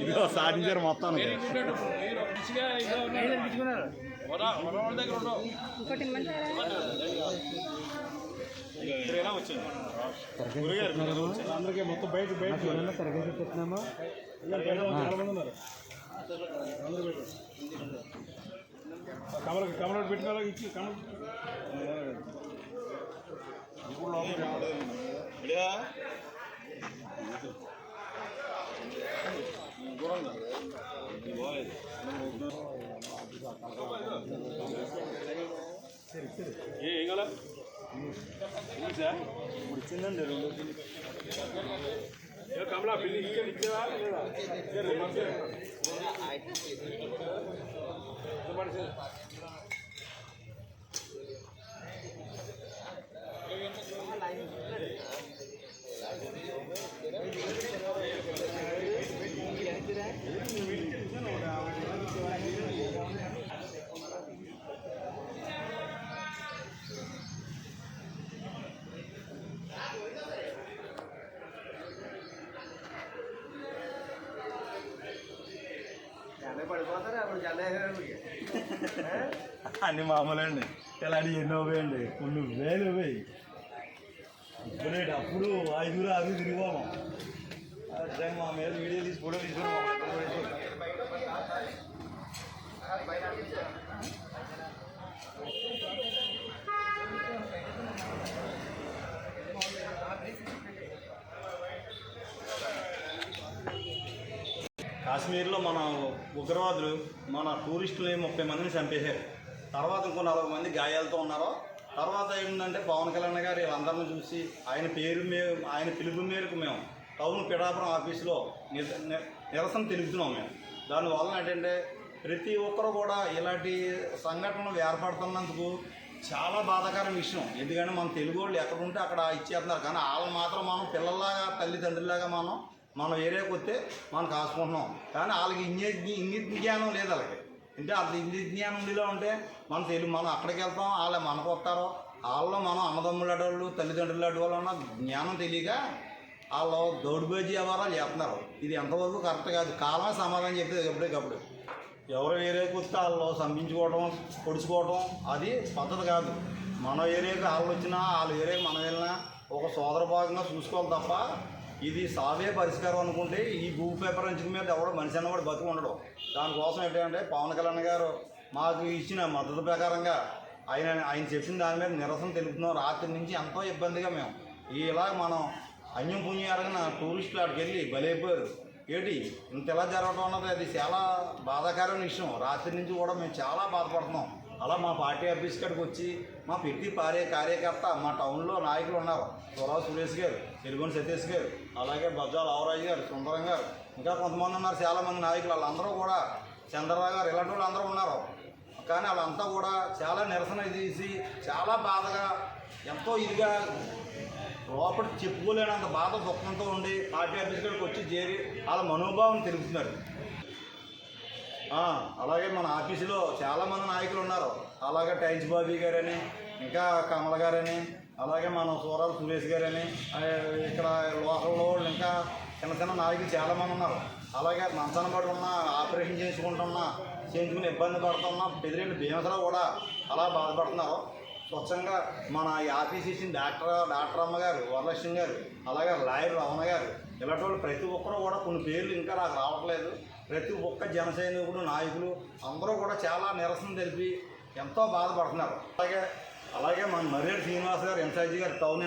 ఇదిగో సాధించారు మొత్తం ఇంకోటి ఇమ్మంటారా అందరికీ మొత్తం బయట బయట తరగతి పెట్టినామా కమల కమల పెట్టుకోవాలి ఇచ్చి కమల ఏం కదా ఇప్పుడు ఇచ్చిందండి రెండు కమలా పిల్లి ఇచ్చే ఇచ్చేవా లేదా ఏ అన్ని మామూలండి. ఇలాంటి ఎన్నో వేయండి కొన్ని వేలు పోయి ఇప్పుడేటప్పుడు ఐదుగురు ఆరు తిరిగిపోము. మా మీద వీడియో తీసి ఫోటో తీసుకుని కాశ్మీర్లో మన ఉగ్రవాదులు మన టూరిస్టులు ముప్పై మందిని చంపేశారు. తర్వాత ఇంకో నలభై మంది గాయాలతో ఉన్నారు తర్వాత ఏంటంటే పవన్ కళ్యాణ్ గారు వీళ్ళందరిని చూసి ఆయన పేరు మే ఆయన పిలుపు మేరకు మేము టౌన్ పిఠాపురం ఆఫీసులో నిరసన తెలుపుతున్నాం మేము. దానివల్ల ఏంటంటే ప్రతి ఒక్కరు కూడా ఇలాంటి సంఘటనలు ఏర్పడుతున్నందుకు చాలా బాధాకరం విషయం. ఎందుకంటే మన తెలుగు వాళ్ళు ఎక్కడ ఉంటే అక్కడ ఇచ్చేస్తున్నారు. కానీ వాళ్ళు మాత్రం మనం పిల్లల్లాగా తల్లిదండ్రులాగా మనం మనం ఏరియాకి వస్తే మనం కాసుకుంటున్నాం కానీ వాళ్ళకి ఇన్ని ఇన్ని జ్ఞానం లేదు వాళ్ళకి. అంటే అంత ఇన్ని జ్ఞానం ఉండిలో ఉంటే మన తెలుగు మనం అక్కడికి వెళ్తాం వాళ్ళు మనకు వస్తారు. వాళ్ళు మనం అన్నదమ్ములు అడవాళ్ళు తల్లిదండ్రులు అడవాళ్ళు ఉన్న జ్ఞానం తెలియక వాళ్ళు దౌడుబేజీ వ్యవహారాలు చేస్తున్నారు. ఇది ఎంతవరకు కరెక్ట్ కాదు. కాలమే సమాధానం చెప్తే ఎప్పటికప్పుడు. ఎవరు ఏరియాకి వస్తే వాళ్ళు సంపించుకోవడం పొడుచుకోవడం అది పద్ధతి కాదు. మన ఏరియాకి వాళ్ళు వచ్చినా వాళ్ళ ఏరియాకి మనం వెళ్ళినా ఒక సోదర భాగంగా చూసుకోవాలి తప్ప ఇది సావే పరిష్కారం అనుకుంటే ఈ భూ పేపర్ అంచుల మీద ఎవడో మనిషి అన్నవాడు బతుకు ఉండడు. దానికోసం ఏంటంటే పవన్ కళ్యాణ్ గారు మాకు ఇచ్చిన మద్దతు ప్రకారంగా ఆయన ఆయన చెప్పిన దాని మీద నిరసన తెలుపుతున్నాం. రాత్రి నుంచి ఎంతో ఇబ్బందిగా మేము. ఇలా మనం అన్యం పుణ్యం అరగన టూరిస్టులు అక్కడికి వెళ్ళి బలైపోయారు ఏంటి? ఇంత ఎలా జరగడం అన్నది అది చాలా బాధాకరమైన విషయం. రాత్రి నుంచి కూడా మేము చాలా బాధపడుతున్నాం. అలా మా పార్టీ ఆఫీస్ కాడికి వచ్చి మా పెట్టి పారే కార్యకర్త మా టౌన్లో నాయకులు ఉన్నారు. సురావు సురేష్ గారు తెలుగుని సతీష్ గారు అలాగే బజ్జాల ఆవరాజు గారు సుందరం గారు ఇంకా కొంతమంది ఉన్నారు. చాలామంది నాయకులు వాళ్ళందరూ కూడా చంద్రరావు గారు ఇలాంటి వాళ్ళు అందరూ ఉన్నారు. కానీ వాళ్ళంతా కూడా చాలా నిరసన తీసి చాలా బాధగా ఎంతో ఇదిగా లోపల చెప్పుకోలేనంత బాధ దుఃఖంతో ఉండి పార్టీ ఆఫీస్ కాడికి వచ్చి చేరి వాళ్ళ మనోభావం తెలుపుతున్నారు. అలాగే మన ఆఫీసులో చాలామంది నాయకులు ఉన్నారు. అలాగే టైన్స్ బాబీ గారని ఇంకా కమల గారని అలాగే మన సూరాలు సురేష్ గారని ఇక్కడ లోకల్లో వాళ్ళు ఇంకా చిన్న చిన్న నాయకులు చాలామంది ఉన్నారు. అలాగే మంచాన పడి ఉన్న ఆపరేషన్ చేసుకుంటున్నా చేయించుకుని ఇబ్బంది పడుతున్నా పెదిరెడ్డి భీమసరావు కూడా అలా బాధపడుతున్నారు. స్వచ్ఛంగా మన ఈ ఆఫీస్ ఇచ్చిన డాక్టర్ డాక్టర్ అమ్మగారు వరలక్ష్మి గారు అలాగే లాయర్ రమణ గారు ఇలాంటి వాళ్ళు ప్రతి ఒక్కరు కూడా కొన్ని పేర్లు ఇంకా నాకు రావట్లేదు. ప్రతి ఒక్క జనసైనికుడు నాయకులు అందరూ కూడా చాలా నిరసన తెలిపి ఎంతో బాధపడుతున్నారు. అలాగే అలాగే మన మర్యాద శ్రీనివాస్ గారు ఇన్ఛార్జి గారు టౌన్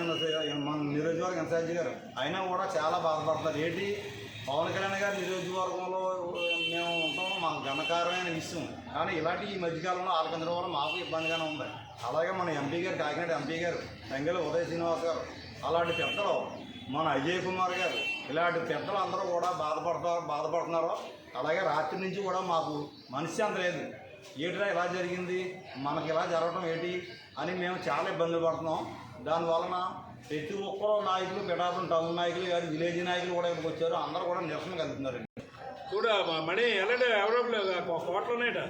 మన నియోజకవర్గ ఇన్ఛార్జి గారు అయినా కూడా చాలా బాధపడుతున్నారు. ఏంటి? పవన్ కళ్యాణ్ గారి నియోజకవర్గంలో మేము ఉంటాం మాకు ఘనకారమైన విషయం. కానీ ఇలాంటి ఈ మధ్యకాలంలో ఆలకించడం వల్ల మాకు ఇబ్బందిగానే ఉంది. అలాగే మన ఎంపీ గారు కాకినాడ ఎంపీ గారు తంగలి ఉదయ శ్రీనివాస్ గారు అలాంటి పెద్దలు మన అజయ్ కుమార్ గారు ఇలాంటి పెద్దలు అందరూ కూడా బాధపడతారు బాధపడుతున్నారు. అలాగే రాత్రి నుంచి కూడా మాకు మనిషి అంత లేదు. ఏటిరా ఇలా జరిగింది? మనకి ఇలా జరగటం ఏంటి? అని మేము చాలా ఇబ్బందులు పడుతున్నాం. దానివలన ప్రతి ఒక్కరు నాయకులు పిఠాపురం టౌన్ నాయకులు కానీ విలేజ్ నాయకులు కూడా ఇక్కడికి వచ్చారు. అందరూ కూడా నిరసన కలుగుతున్నారు. చూడ మనీ ఎలాంటి ఎవరో కోట్లు ఉన్నాయట.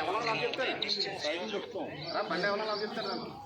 ఎవరో చెప్తారు. చెప్తాం బండి ఎవరైనా చెప్తారు